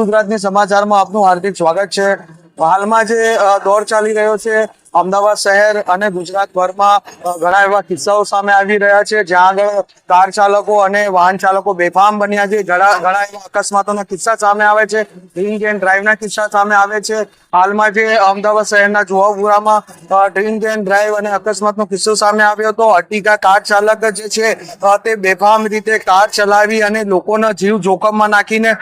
ગુજરાતની સમાચારમાં આપનું હાર્દિક સ્વાગત છે. હાલમાં જે દોર ચાલી રહ્યો છે અમદાવાદ શહેર અને ગુજરાતભરમાં ઘણા એવા કિસ્સાઓ સામે આવી રહ્યા છે, જ્યાં આગળ કાર ચાલકો અને વાહન ચાલકો બેફામ બન્યા છે. ઘણા ઘણા એવા અકસ્માતોના કિસ્સા સામે આવે છે. ડ્રિંક એન્ડ ડ્રાઈવના કિસ્સા સામે આવે છે. હાલમાં જે અમદાવાદ શહેરના જુહાપુરામાં ડ્રિંક એન્ડ ડ્રાઈવ અને અકસ્માતનો કિસ્સો સામે આવ્યો હતો. અટીકા કાર ચાલક જે છે તે બેફામ રીતે કાર ચલાવી અને લોકોના જીવ જોખમમાં નાખીને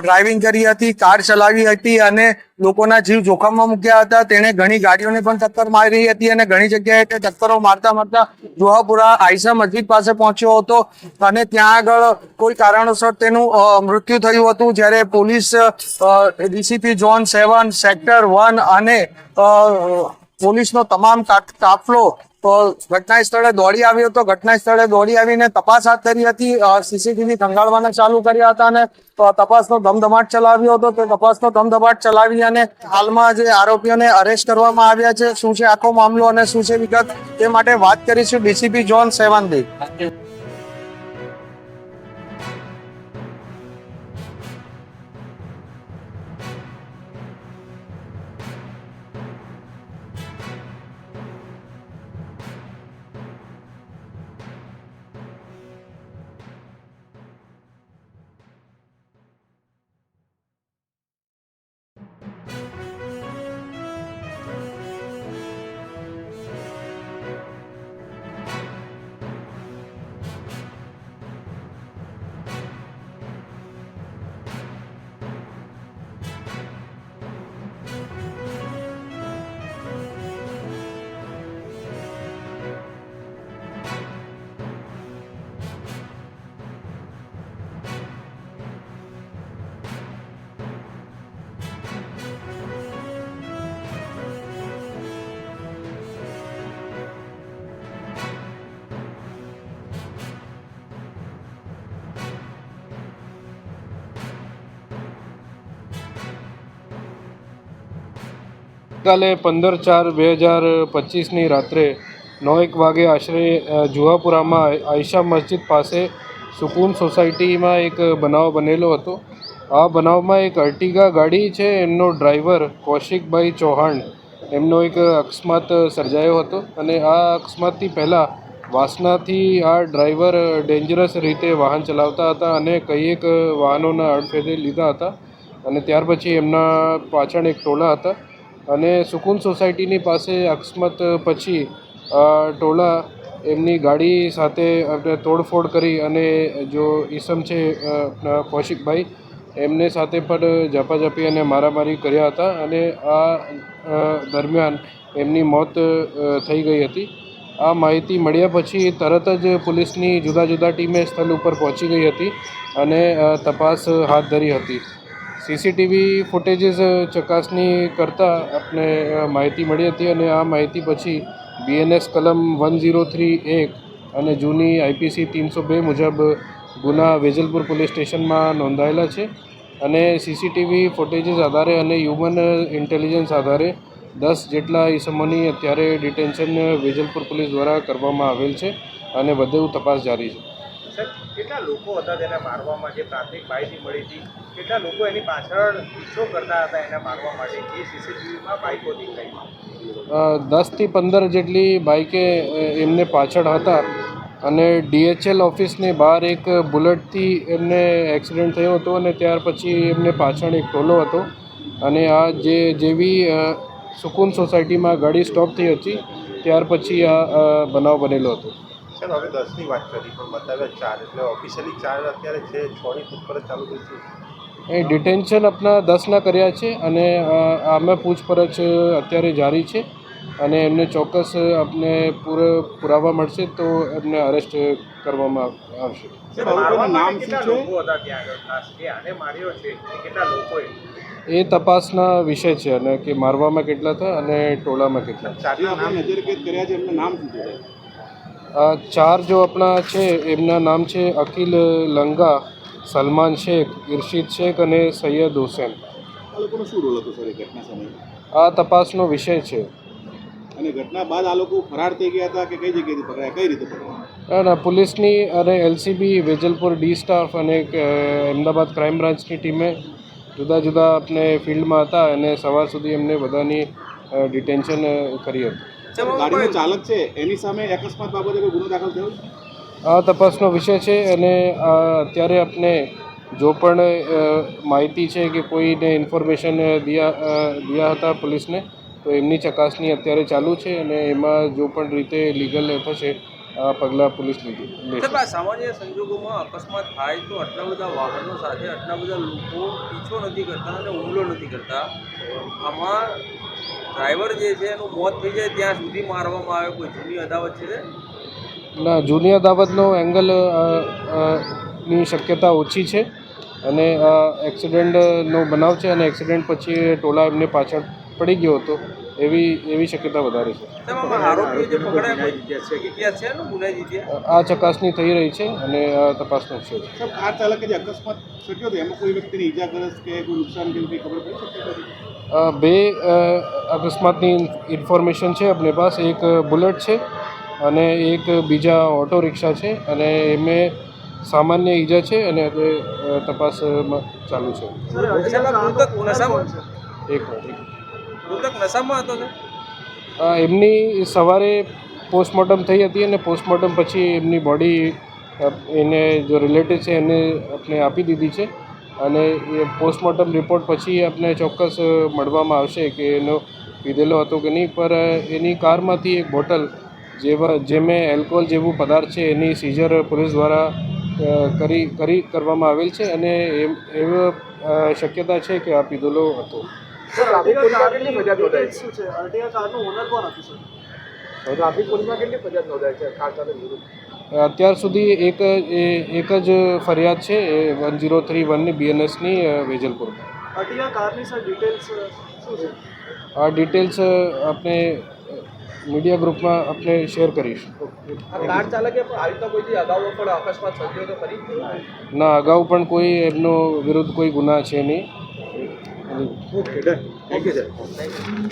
ડ્રાઇવિંગ કરી હતી. કાર ચલાવી હતી અને લોકોના જીવ જોખમમાં મૂક્યા હતા. તેણે ઘણી ગાડીઓને પણ ટક્કર મારી હતી અને ઘણી જગ્યાએ તે ટક્કરો મારતા મારતા જોહાપુરા આઈસા મસ્જિદ પાસે પહોંચ્યો હતો. અને ત્યાં આગળ કોઈ કારણોસર તેનું મૃત્યુ થયું હતું. જ્યારે police DCP zone seven, sector one અને પોલીસનો તમામ કાફલો અ, ઘટના સ્થળે દોડી આવ્યો હતો ઘટના સ્થળે દોડી આવીને તપાસ હાથ ધરી હતી. સીસીટીવી ખંગાળવાના ચાલુ કર્યા હતા અને તપાસનો ધમધમાટ ચલાવ્યો હતો. તે તપાસનો ધમધમાટ ચલાવી અને હાલમાં જે આરોપીઓને અરેસ્ટ કરવામાં આવ્યા છે શું છે આખો મામલો અને શું છે વિગત તે માટે વાત કરીશું ડીસીપી જોન સેવન ગઈકાલે પંદર ચાર બે હજાર પચીસની રાત્રે નવ એક વાગે આશરે જુહાપુરામાં આયશા મસ્જિદ પાસે સુકૂન સોસાયટીમાં એક બનાવ બનેલો હતો. આ બનાવમાં એક અર્ટિગા ગાડી છે, એમનો ડ્રાઈવર કૌશિકભાઈ ચૌહાણ. એમનો એક અકસ્માત સર્જાયો હતો અને આ અકસ્માતથી પહેલાં વાસનાથી આ ડ્રાઈવર ડેન્જરસ રીતે વાહન ચલાવતા હતા અને કઈ એક વાહનોના અડફેટે લીધા હતા અને ત્યાર પછી એમના પાછળ એક ટોળા હતા. અને સુકૂન સોસાયટીની પાસે અકસ્માત પછી ટોળા એમની ગાડી સાથે આપણે તોડફોડ કરી અને જો ઈસમ છે કૌશિકભાઈ, એમને સાથે પણ ઝપાઝપી અને મારામારી કર્યા હતા અને આ દરમિયાન એમની મોત થઈ ગઈ હતી. આ માહિતી મળ્યા પછી તરત જ પોલીસની જુદા જુદા ટીમે સ્થળ ઉપર પહોંચી ગઈ હતી અને તપાસ હાથ ધરી હતી. સીસીટીવી ફૂટેજીસ ચકાસણી કરતાં આપણે માહિતી મળી હતી અને આ માહિતી પછી બીએનએસ કલમ વન ઝીરો થ્રી એક અને જૂની આઈપીસી ત્રણસો બે મુજબ ગુના વેજલપુર પોલીસ સ્ટેશનમાં નોંધાયેલા છે અને સીસીટીવી ફૂટેજીસ આધારે અને હ્યુમન ઇન્ટેલિજન્સ આધારે દસ જેટલા ઈસમોની અત્યારે ડિટેન્શન વેજલપુર પોલીસ દ્વારા કરવામાં આવેલ છે અને વધુ તપાસ જારી છે. સાહેબ, કેટલા લોકો હતા તેને મારવામાં? જે પ્રાથમિક માહિતી મળી હતી, કેટલા લોકો એની પાછળ પીછો કરતા હતા એને મારવા માટે? એ સીસીટીવીમાં બાઇકો દેખાઈ દસથી પંદર જેટલી બાઇકે એમને પાછળ હતા અને ડીએચએલ ઓફિસની બહાર એક બુલેટથી એમને એક્સિડન્ટ થયો હતો અને ત્યાર પછી એમને પાછળ એક ટોલો હતો. અને આ જે, જેવી સુકૂન સોસાયટીમાં ગાડી સ્ટોપ થઈ હતી, ત્યાર પછી આ બનાવ બનેલો હતો. સાહેબ હવે દસની વાત કરી પણ બતાવે ચાર એટલે ઓફિશિયલી ચાર અત્યારે છે છની પૂછપરછ ચાલુ થઈ છે. એ ડિટેન્શન આપણા દસના કર્યા છે અને આમાં પૂછપરછ અત્યારે જારી છે અને એમને ચોક્કસ આપને પૂરો પુરાવા મળશે તો એમને અરેસ્ટ કરવામાં આવશે. છે? એ કેટલા લોકો એ? તપાસના વિષય છે અને કે મારવામાં કેટલા હતા અને ટોળામાં કેટલા નામ કર્યા છે એમનું નામ શું છે? ચાર જો આપણા છે એમના નામ છે અકિલ લંગા સલમાન શેખ ઇરશિદ શેખ અને સૈયદ હુસેન. આ આ તપાસનો વિષય છે. અને ઘટના બાદ આ લોકો ફરાર થઈ ગયા હતા કે કઈ જગ્યાએથી પકડાયા? કઈ રીતે પકડાયા? ના પોલીસની અને એલસીબી વેજલપુર ડી સ્ટાફ અને અમદાવાદ ક્રાઇમ બ્રાન્ચની ટીમે જુદા જુદા આપણે ફિલ્ડમાં હતા અને સવાર સુધી એમને બધાની ડિટેન્શન કરી હતી. ગાડીનો ચાલક છે એની સામે અકસ્માત બાબતે કોઈ ગુનો દાખલ થયો? આ તપાસનો વિષય છે અને અત્યારે આપણે જો પણ માહિતી છે કે કોઈને ઇન્ફોર્મેશન દિયા દિયા હતા પોલીસને તો એમની ચકાસણી અત્યારે ચાલુ છે અને એમાં જો પણ રીતે લીગલ થશે આ પગલાં પોલીસ લીધી સામાન્ય સંજોગોમાં અકસ્માત થાય તો આટલા બધા વાહનો સાથે આટલા બધા લોકો પીછો નથી કરતા અને હુમલો નથી કરતા. આમાં ડ્રાઈવર જે છે એનું મોત થઈ જાય ત્યાં સુધી મારવામાં આવે કોઈ જૂની અદાવત છે ના જૂની અદાવતનો એંગલની શક્યતા ઓછી છે અને આ એક્સિડન્ટનો બનાવ છે અને એક્સિડન્ટ પછી ટોલા એમને પાછળ પડી ગયો હતો એવી એવી શક્યતા વધારે છે. આ ચકાસણી થઈ રહી છે અને આ તપાસનો છે. આ કાર ચાલકે જે અકસ્માત સર્જ્યો હતો એમાં કોઈ વ્યક્તિને ઈજાગ્રસ્ત કે કોઈ નુકસાન કે ખબર પડી શકતી નથી અ, બે અકસ્માતની ઇન્ફોર્મેશન છે આપણી પાસે. એક બુલેટ છે અને એક બીજા ઓટો રિક્ષા છે અને એમને સામાન્ય ઈજા છે અને તપાસમાં ચાલુ છે. એક મિનિટ. એમની સવારે પોસ્ટમોર્ટમ થઈ હતી અને પોસ્ટમોર્ટમ પછી એમની બોડી એને જો રિલેટિવ છે એને આપણે આપી દીધી છે. અને એ પોસ્ટમોર્ટમ રિપોર્ટ પછી આપને ચોક્કસ મળવામાં આવશે કે એનો પીધેલો હતો કે નહીં. પર એની કારમાંથી એક બોટલ જેવા જેમે એલ્કોહોલ જેવું પદાર્થ છે એની સીઝર પોલીસ દ્વારા કરી કરી કરવામાં આવેલ છે અને એમ એવી શક્યતા છે કે આ પીધેલો હતો. અત્યાર સુધી એક એ- એક જ ફરિયાદ છે એ વન ઝીરો થ્રી વનની બીએનએસની વેજલપુરમાં. આ ડિટેલ્સ આપણે મીડિયા ગ્રુપમાં આપણે શેર કરીશું. ના અગાઉ પણ કોઈ એમનો વિરુદ્ધ કોઈ ગુના છે નહીં. Okay done. Thank you sir